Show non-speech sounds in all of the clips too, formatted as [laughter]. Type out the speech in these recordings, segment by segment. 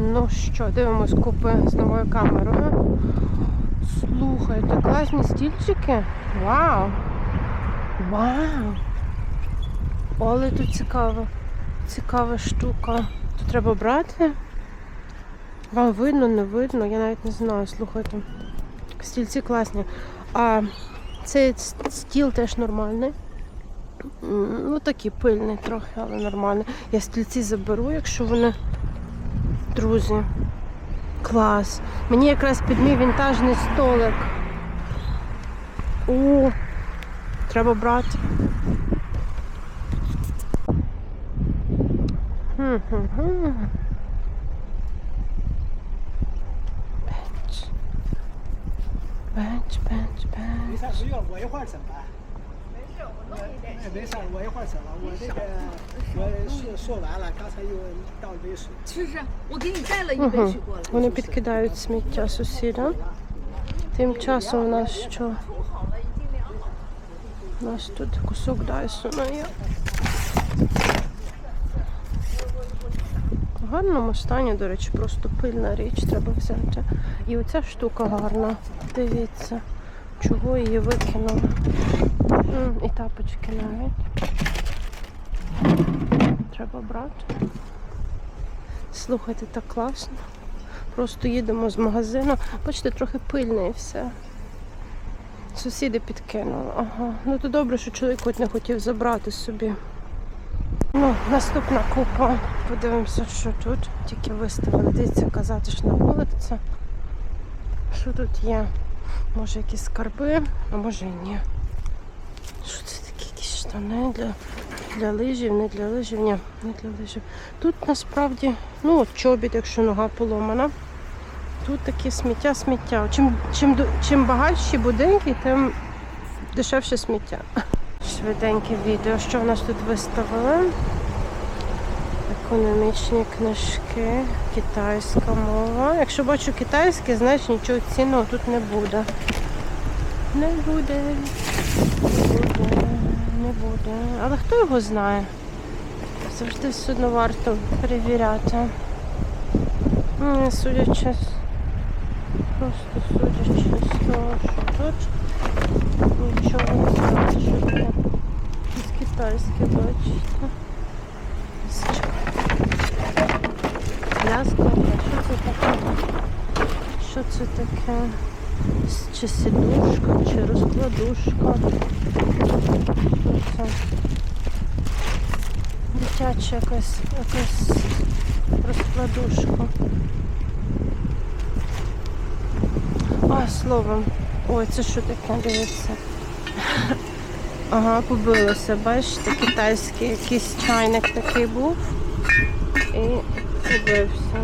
Ну що, дивимось купи з новою камерою. Слухайте, класні стільчики. Вау! Вау! Але тут цікаво. Цікава штука. Тут треба брати. Вам видно, не видно, я навіть не знаю, слухайте. Стільці класні. А цей стіл теж нормальний. Ну такий пильний трохи, але нормальний. Я стільці заберу, якщо вони друзі. Клас. Мені якраз під мій вінтажний столик. О, треба брати. Хм-хм-хм. Бенч. Бенч, бенч, бенч. 没事，不用，我一会儿整吧。没事，我弄一点。哎， 没事，我一会儿整了。我那个我说说完了，刚才又倒一杯水。是是，我给你带了一杯水过来。 Вони підкидають сміття сусідам. Тим часом у нас що? У нас тут кусок Дайсона є. В гарному стані, до речі, просто пильна річ треба взяти. І оця штука гарна. Дивіться, чого її викинули. І тапочки навіть. Треба брати. Слухайте, так класно. Просто їдемо з магазину. Бачите, трохи пильне і все. Сусіди підкинули. Ага. Ну то добре, що чоловік хоч не хотів забрати собі. Ну, наступна купа. Подивимося, що тут. Тільки виставили. Дивіться, яка затишна вулиця. Що тут є? Може якісь скарби, а може і ні. Що це такі якісь штани для, для лижів, не для лижів, ні, не для лижів. Тут насправді, ну от чобіт, якщо нога поломана. Тут таке сміття, сміття. Чим, чим, чим багатші будинки, тим дешевше сміття. Швиденьке відео. Що в нас тут виставили? Економічні книжки, китайська мова. Якщо бачу китайське, значить нічого цінного тут. Не буде. Не буде. Не буде. Але хто його знає? Завжди все одно варто перевіряти. Судячи з просто судячи з того, що тут нічого не таке. Якісь китайське, бачите. З? Пляска, що це таке? Що це таке? Чи сидушка, чи розкладушка? Це? Дитяча якась, розкладушка. А, словом. Ой, це що таке, дивіться. Ага, побилося, бачите, китайський якийсь чайник такий був і побився.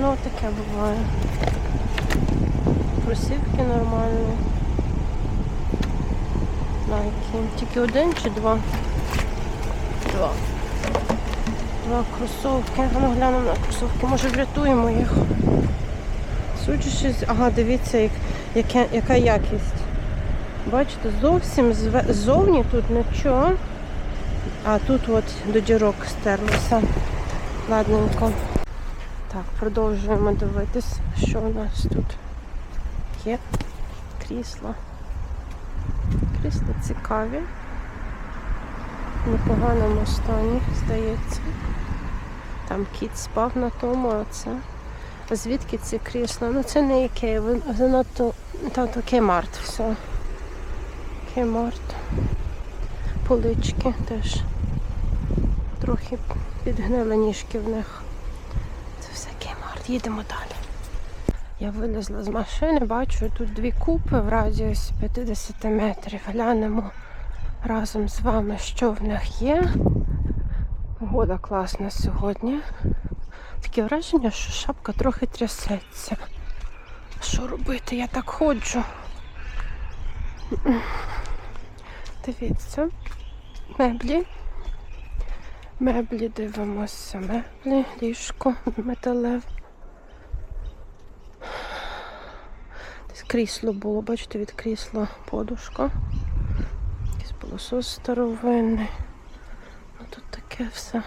Ну, таке буває. Кросівки нормальні. Найки. Тільки один чи два? Два. Два кросовки. Ну глянемо на кросовки. Може врятуємо їх. Судячи. Ага, дивіться, як, яке, яка якість. Бачите, зовсім ззовні тут нічого. А тут от до дірок стерлося. Ладненько. Так, продовжуємо дивитись, що у нас тут є. Крісла. Крісла цікаві. В непоганому стані, здається. Там кіт спав на тому, а це. А звідки ці крісла? Ну це не ви- занадто та то Кемарт все. Кемарт. Полички теж. Трохи підгнили ніжки в них. Це все Кемарт. Їдемо далі. Я вилізла з машини, бачу тут дві купи в радіусі 50 метрів. Глянемо разом з вами, що в них є. Погода класна сьогодні. Таке враження, що шапка трохи трясеться. Що робити? Я так ходжу. Дивіться. Меблі. Меблі дивимося. Меблі, ліжко, металеве. Крісло було, бачите, від крісла подушка. Якийсь пилосос старовинний. Ну тут таке все.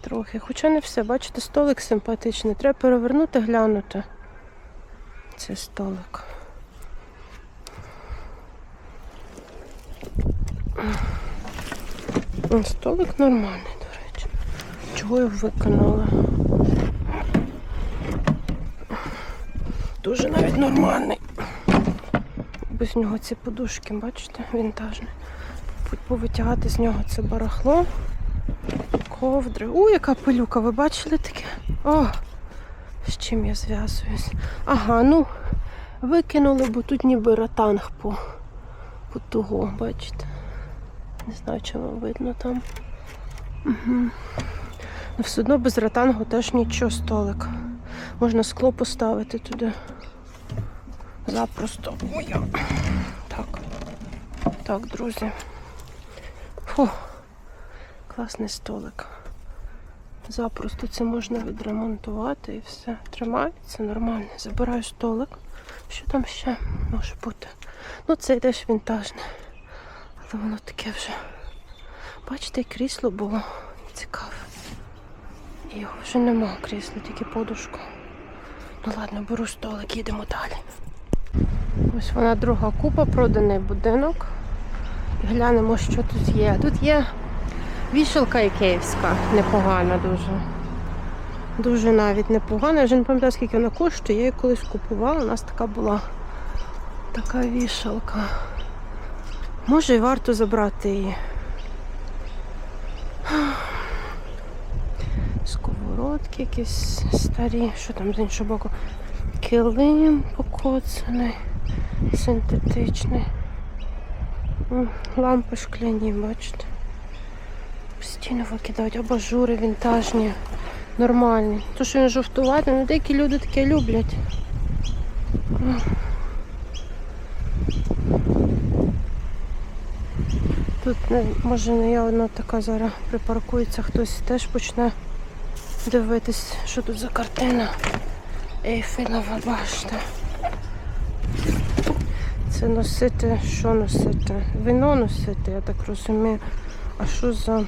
Трохи. Хоча не все, бачите, столик симпатичний. Треба перевернути, глянути. Це столик. Столик нормальний, до речі. Чого його викинула? Дуже навіть нормальний. Без нього ці подушки, бачите, вінтажні. Повитягати з нього це барахло. Ковдри. У, яка пилюка, ви бачили таке? О, з чим я зв'язуюсь? Ага, ну викинули, бо тут ніби ротанг по, по того, бачите? Не знаю, чи вам видно там. Угу. Ну, все одно без ротангу теж нічого столик. Можна скло поставити туди. Запросто. Так. Так, друзі. Фу. Класний столик. Запросто це можна відремонтувати і все. Тримається нормально. Забираю столик. Що там ще може бути? Ну, це теж вінтажне. Але воно таке вже. Бачите, крісло було цікаве. Його вже нема крісла, тільки подушка. Ну ладно, беру столик, їдемо далі. Ось вона друга купа, проданий будинок. Глянемо, що тут є. Тут є вішалка ікеївська, непогана дуже. Дуже навіть непогана. Я вже не пам'ятаю, скільки вона коштує. Я її колись купувала, у нас така була така вішалка. Може і варто забрати її. Сковородки якісь старі, що там з іншого боку. Килим покоцаний, синтетичний. Лампи шкляні, бачите. Постійно викидають абажури вінтажні, нормальні. То, що він жовтувати, ну деякі люди таке люблять. Тут може не я одна така зараз припаркується, хтось теж почне дивитись, що тут за картина. Ейфелева башта. Це носити, що носити? Вино носити, я так розумію. А що за.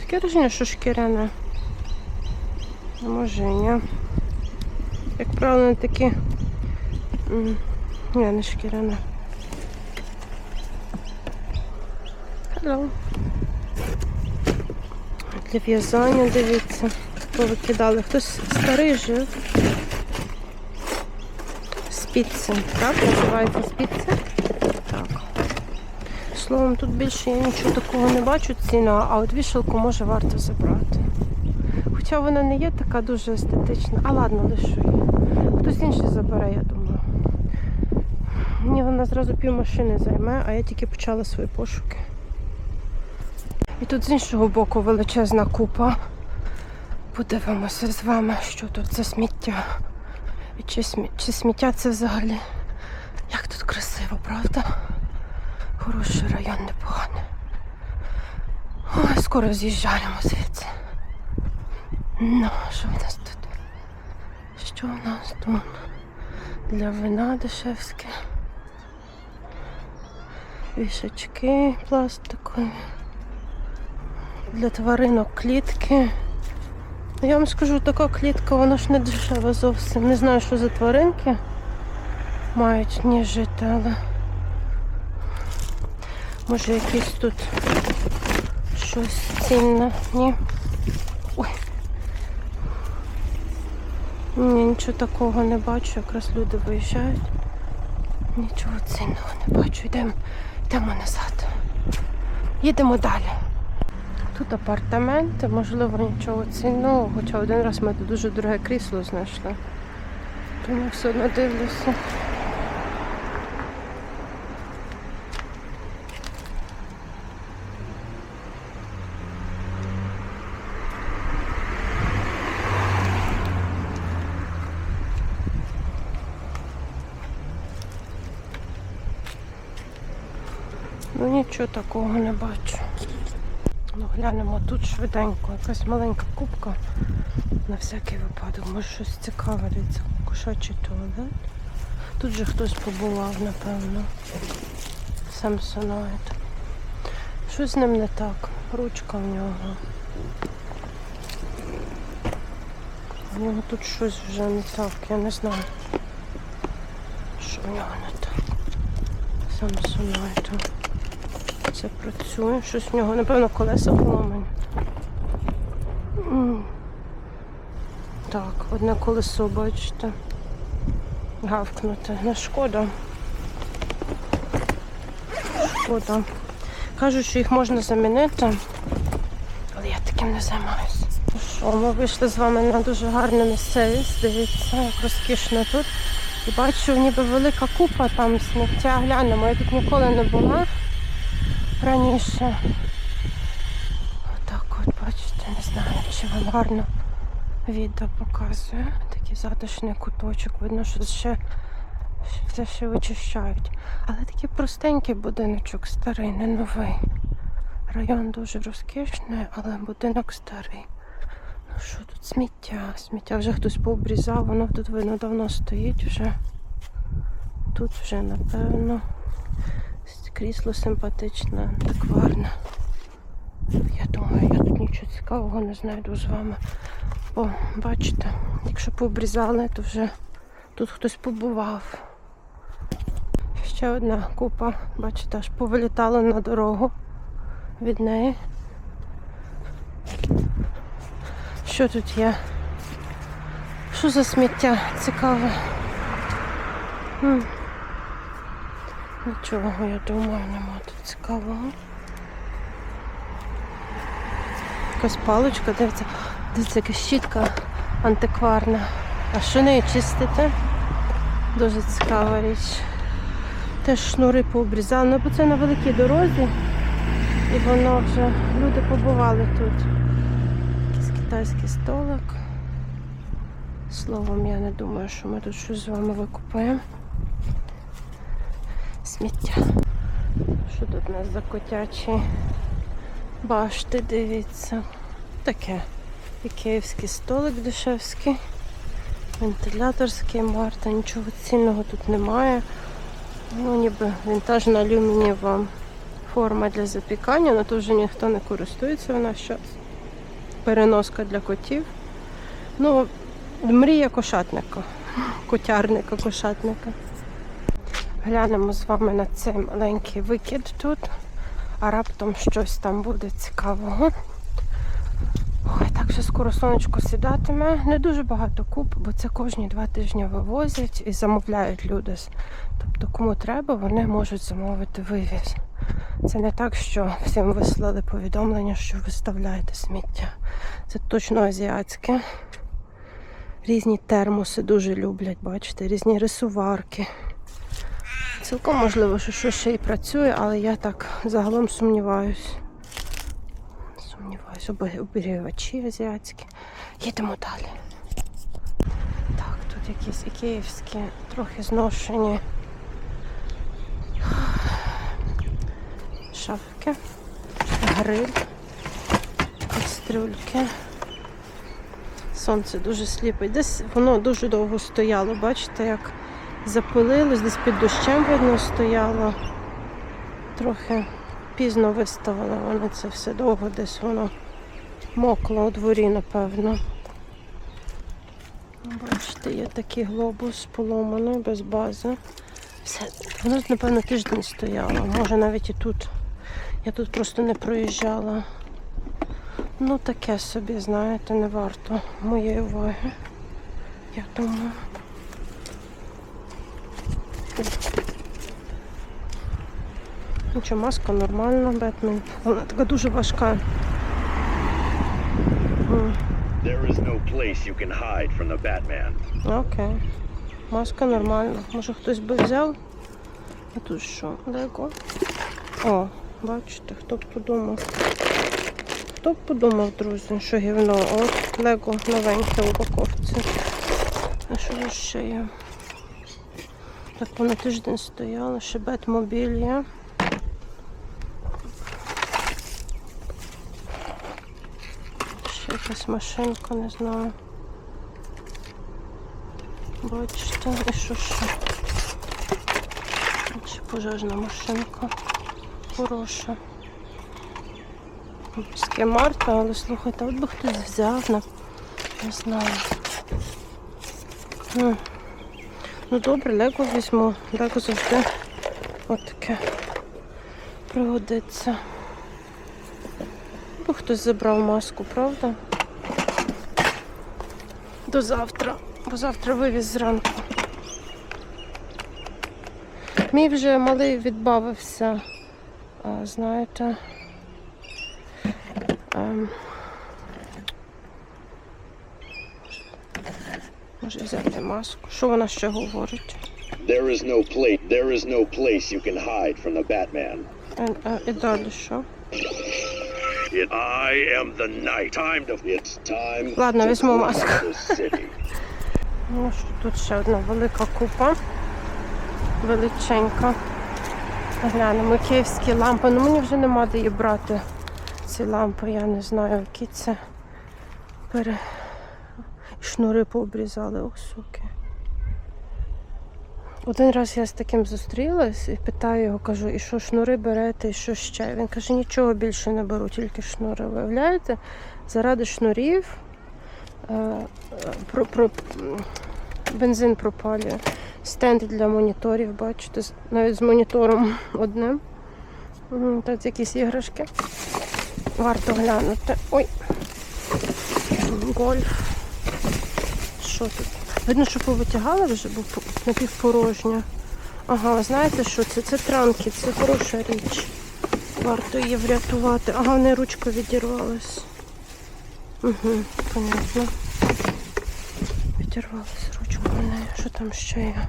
Таке враження, що шкіряне. А Може ні. Як правило, такі. Ні, не шкіряне. Hello. Для в'язання, дивіться, повикидали. Хтось старий жив. Спіци, так? Називається спіци? Так. Словом, тут більше я нічого такого не бачу ціна, а от вішалку може варто забрати. Хоча вона не є така дуже естетична. А ладно, лишу її. Хтось інший забере, я думаю. Мені вона зразу пів машини займе, а я тільки почала свої пошуки. І тут з іншого боку величезна купа. Подивимося з вами, що тут за сміття. Чи, смі... чи сміття це взагалі? Як тут красиво, правда? Хороший район, непоганий. Ой, скоро з'їжджаємо звідси. Ну, що в нас тут? Що в нас тут? Для вина дешевське. Вішачки пластикові. Для тваринок клітки. Я вам скажу, така клітка, вона ж не дешева зовсім. Не знаю, що за тваринки мають в ній жити, але може якесь тут щось цінне, ні? Ой. Ні, нічого такого не бачу, якраз люди виїжджають. Нічого цінного не бачу. Йдемо, йдемо назад. Їдемо далі. Тут апартаменти, можливо, нічого цінного, хоча один раз ми тут дуже дороге крісло знайшли. Тому все одно дивлюся. Ну нічого такого не бачу. Ну, глянемо тут швиденько, якась маленька кубка на всякий випадок. Може щось цікаве, дивіться, кошачий туалет. Тут же хтось побував, напевно. Самсонайт. Щось з ним не так. Ручка в нього. У нього тут щось вже не так, я не знаю. Що в нього не так. Samsonite. Це працює. Щось в нього, напевно, колеса поломані. Так, одне колесо, бачите. Гавкнуте. Не шкода. Шкода. Кажуть, що їх можна замінити, але я таким не займаюся. Ну Що, ми вийшли з вами на дуже гарну місцевість. Дивіться, як розкішно тут. І бачу, ніби велика купа там сміття. Глянемо, я тут ніколи не була раніше. Отак от, бачите, не знаю, чи вам гарно відео показує. Такий затишний куточок. Видно, що ще все ще вичищають. Але такий простенький будиночок, старий, не новий. Район дуже розкішний, але будинок старий. Ну що тут сміття? Сміття вже хтось пообрізав, воно тут видно давно стоїть вже. Тут вже, напевно, крісло симпатичне, антикварне. Я думаю, я тут нічого цікавого не знайду з вами. Бо, бачите, якщо пообрізали, то вже тут хтось побував. Ще одна купа, бачите, аж повилітала на дорогу від неї. Що тут є? Що за сміття цікаве? М. Нічого, я думаю, нема тут цікавого. Якась паличка, дивіться, дивіться, яка щітка антикварна. А що нею чистити? Дуже цікава річ. Теж шнури пообрізали, ну бо це на великій дорозі. І воно вже люди побували тут. Якийсь китайський столик. Словом, я не думаю, що ми тут щось з вами викупаємо. Сміття. Що тут у нас за котячі башти, дивіться. Таке. І київський столик дешевський. Вентиляторський марта, нічого цінного тут немає. Ну, ніби вінтажна алюмінієва форма для запікання, але то вже ніхто не користується в наш час. Переноска для котів. Ну, мрія кошатника, котярника, кошатника. Глянемо з вами на цей маленький викид тут, а раптом щось там буде цікавого. Ой, так що скоро сонечко сідатиме. Не дуже багато куб, бо це кожні два тижні вивозять і замовляють люди. Тобто, кому треба, вони можуть замовити вивіз. Це не так, що всім вислали повідомлення, що виставляєте сміття. Це точно азіатське. Різні термоси дуже люблять, бачите, різні рисуварки. Цілком можливо, що щось ще й працює, але я так загалом сумніваюсь. Сумніваюсь, обігрівачі азіатські. Їдемо далі. Так, тут якісь ікеївські, трохи зношені шафки, гриль, кастрюльки. Сонце дуже сліпить. Десь воно дуже довго стояло. Бачите, як запилилось, десь під дощем видно стояло. Трохи пізно виставили вони це все довго, десь воно мокло у дворі, напевно. Бачите, є такий глобус поломаний, без бази. Все, воно, напевно, тиждень стояло, може навіть і тут. Я тут просто не проїжджала. Ну, таке собі, знаєте, не варто моєї уваги. Я думаю. Нічого, маска нормальна, Бетмен. Вона така дуже важка. There is no place you can hide from the Batman. Окей. Маска нормальна. Може хтось би взяв? А тут що? Лего? О, бачите, хто б подумав. Хто б подумав, друзі, що гівно? От Лего новеньке упаковці. А що ще є? Так воно тиждень стояло, ще Бетмобіль є. Ще якась машинка, не знаю. Бачите, і що ще? Ще пожежна машинка. Хороша. Польське марка, але слухайте, от би хтось взяв, не знаю. Ну добре, лего візьму. Лего завжди от таке пригодиться. Бо хтось забрав маску, правда? До завтра, бо завтра вивіз зранку. Мій вже малий відбавився, знаєте. Може взяти маску. Що вона ще говорить? There is no place. There is no place you can hide from the Batman. І далі що? It, I am the night. Time to. It's time. Ладно, візьму маску. Ну що тут ще одна велика купа. Величенька. Глянемо, київські лампи. Ну мені вже нема де її брати. Ці лампи, я не знаю, які це. Пере... Шнури пообрізали, о, суки. Один раз я з таким зустрілась і питаю його, кажу, і що шнури берете, і що ще? Він каже, нічого більше не беру, тільки шнури. Виявляєте, заради шнурів е, про, про, бензин пропалює. Стенд для моніторів, бачите, навіть з монітором одним. Тут якісь іграшки. Варто глянути. Ой. Гольф. Що тут? Видно, що повитягали вже, бо напівпорожня. Ага, знаєте що це? Це транки, це хороша річ. Варто її врятувати. Ага, в неї ручка відірвалась. Угу, понятно. Відірвалась ручка в неї. Що там ще є?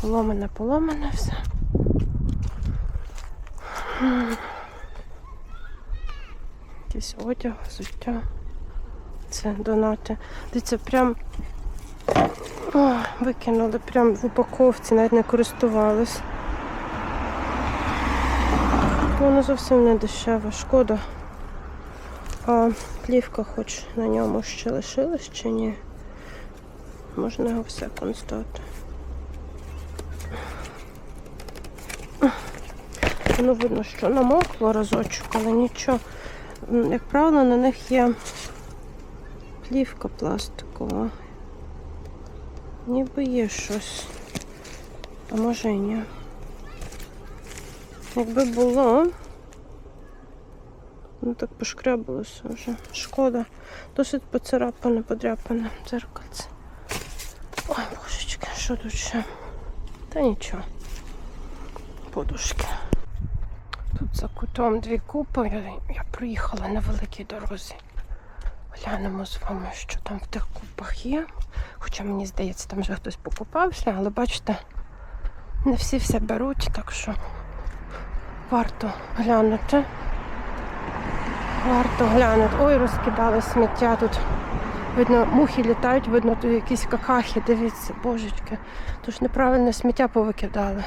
Поломане, поломане все. Якийсь одяг, взуття. Це донати. Дивіться, прям викинули прям в упаковці, навіть не користувались. Воно зовсім не дешеве, шкода. А плівка хоч на ньому ще лишилась чи ні? Можна його все констати. Ну, видно, що намокло разочок, але нічого. Як правило, на них є плівка пластикова. Ніби є щось. А може і ні. Якби було, ну так пошкрябалося вже. Шкода. Досить поцарапане, подряпане дзеркальце. Ой, божечки, що тут ще? Та нічого. Подушки. Тут за кутом дві купи. Я, я проїхала на великій дорозі. Глянемо з вами, що там в тих купах є. Хоча мені здається, там вже хтось покупався, але бачите, не всі все беруть, так що варто глянути. Варто глянути. Ой, розкидали сміття тут. Видно, мухи літають, видно, тут якісь какахи, дивіться, божечки. Тож неправильне сміття повикидали.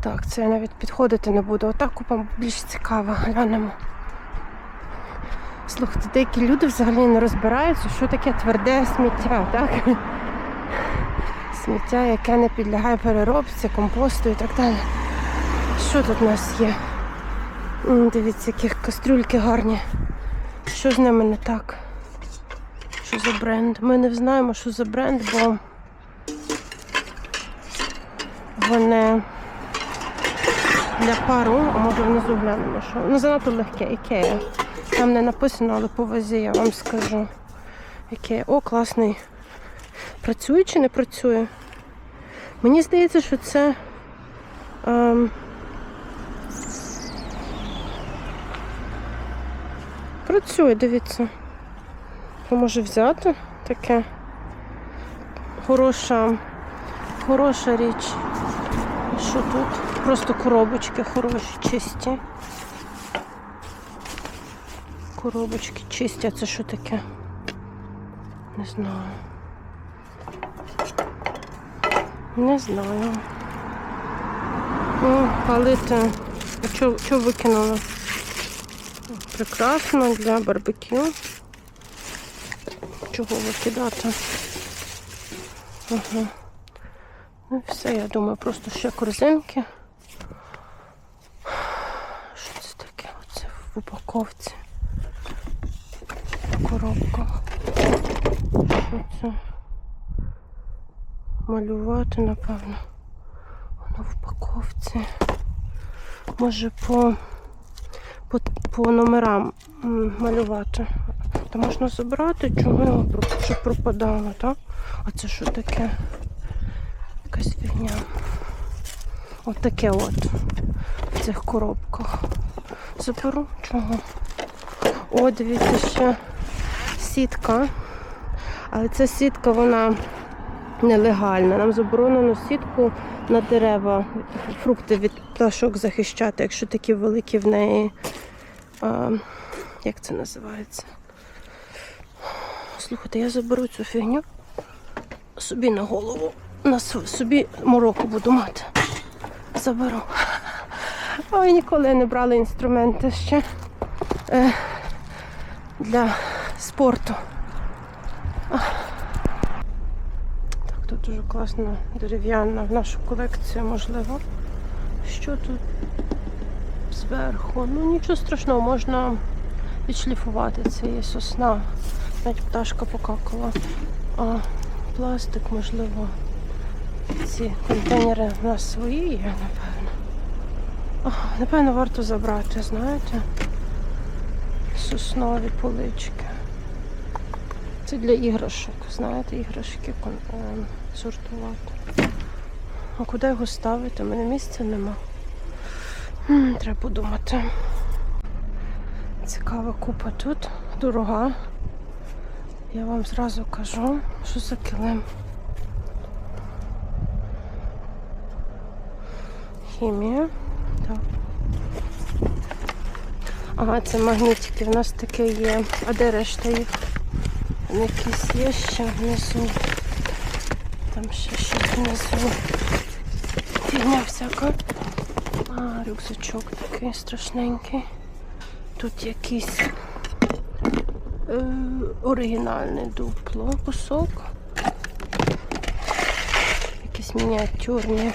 Так, це я навіть підходити не буду. Отак купа більш цікава. Глянемо. Слухайте, деякі люди взагалі не розбираються, що таке тверде сміття, так? [laughs] Сміття, яке не підлягає переробці, компосту і так далі. Що тут у нас є? Дивіться, які кастрюльки гарні. Що з ними не так? Що за бренд? Ми не знаємо, що за бренд, бо вони для пару, а може внизу глянемо, що. Ну, занадто легке, ікея. Там не написано, але по вазі я вам скажу. Яке. О, класний. Працює чи не працює? Мені здається, що це. Ем... Працює, дивіться. Може взяти таке. Хороша, хороша річ. Що тут? Просто коробочки хороші, чисті. Коробочки чисті, а це що таке? Не знаю. Не знаю. О, палити. А що, що викинула? Прекрасно для барбекю. Чого викидати? Ага. Ну все, я думаю, просто ще корзинки. Що це таке? Оце в упаковці. коробках. Що це? Малювати, напевно. Воно в упаковці. Може по, по, по номерам малювати. Та можна забрати, чому його щоб пропадало, так? А це що таке? Якась фігня. От от в цих коробках. Заберу чого? О, дивіться, ще сітка. Але ця сітка, вона нелегальна. Нам заборонено сітку на дерева, фрукти від пташок захищати, якщо такі великі в неї. А, як це називається? Слухайте, я заберу цю фігню собі на голову. На собі мороку буду мати. Заберу. Ой, ніколи не брали інструменти ще е, для спорту. Так, тут дуже класна дерев'яна в нашу колекцію, можливо. Що тут зверху? Ну нічого страшного, можна відшліфувати. Це є сосна. Навіть пташка покакала. А пластик, можливо. Ці контейнери в нас свої є, напевно. О, напевно, варто забрати, знаєте? Соснові полички. Це для іграшок, знаєте, іграшки е, сортувати. А куди його ставити? У мене місця нема. Треба подумати. Цікава купа тут, дорога. Я вам зразу кажу, що за килим. Хімія. Так. Ага, це магнітики. В нас таке є. А де решта їх? Якісь є ще внизу. Там ще щось внизу. Фігня всяка. А, рюкзачок такий страшненький. Тут якийсь е, оригінальне дупло, кусок. Якісь мініатюрні,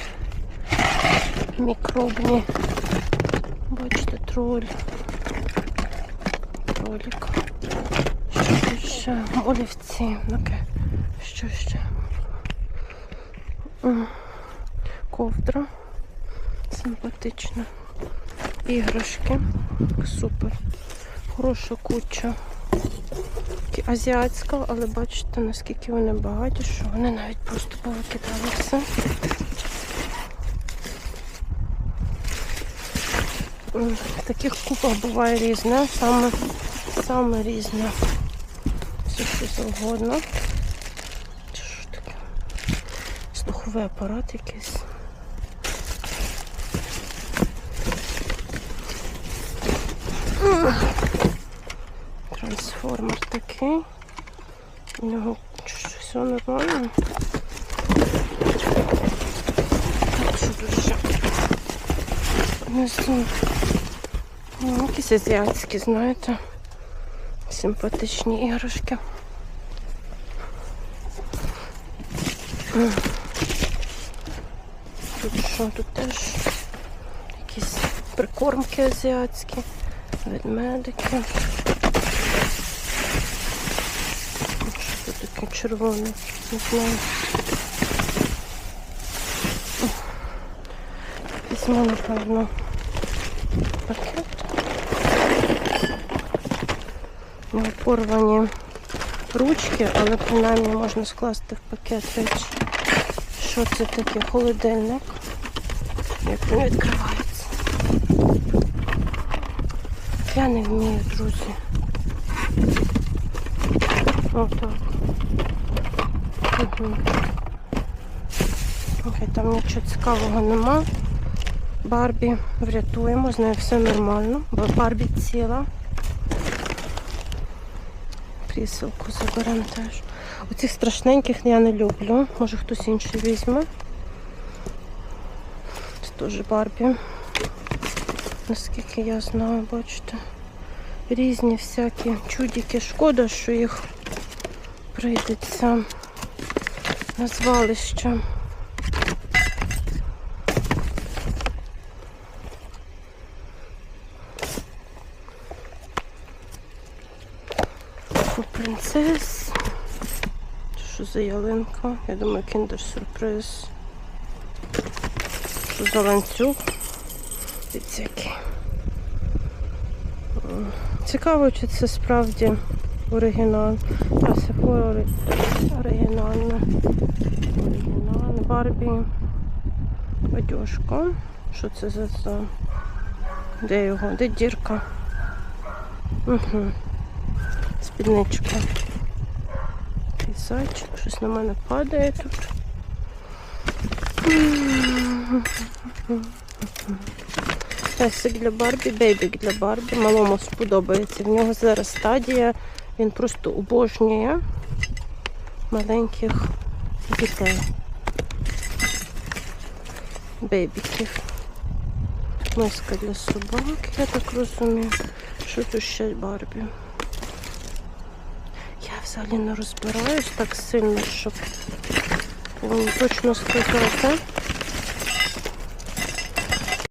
мікробні. Бачите, троль. Тролік. Що ще? Олівці. Таке. Що ще? Ковдра. Симпатична. Іграшки. Супер. Хороша куча. Азіатська, але бачите, наскільки вони багаті, що вони навіть просто повикидали все. Таких купах буває різне, саме, саме різне. Все що завгодно. Що таке? Слуховий апарат якийсь. Трансформер такий. У нього все нормально. Так, що тут ще? Внизу. Ну, якісь азіатські, знаєте. Симпатичні іграшки. Тут що? Тут теж якісь прикормки азіатські, ведмедики. Що тут таке червоне? Не знаю. Візьму, напевно, пакет. У нього порвані ручки, але принаймні можна скласти в пакет речі. Що це таке? Холодильник. Як він відкривається. Я не вмію, друзі. Отак. Окей, там нічого цікавого нема. Барбі врятуємо, з нею все нормально, бо Барбі ціла. Кріселку заберемо теж. Оцих страшненьких я не люблю. Може хтось інший візьме. Це теж Барбі. Наскільки я знаю, бачите. Різні всякі чудики. Шкода, що їх прийдеться на звалище. Принцес. Що за ялинка? Я думаю, кіндер сюрприз. Що за ланцюг? Дивіться. Цікаво, чи це справді оригінал. А, це ори... оригінальне. Оригінальне. Барбі. Одежка. Що це за? Де його? Де дірка? Угу. Такий зайчик. Щось на мене падає тут. Песик для Барбі, бейбік для Барбі. Малому сподобається. В нього зараз стадія. Він просто обожнює маленьких дітей. Бейбіків. Миска для собак, я так розумію. Що тут ще Барбі? Взагалі не розбираюсь так сильно, щоб вам точно сказати.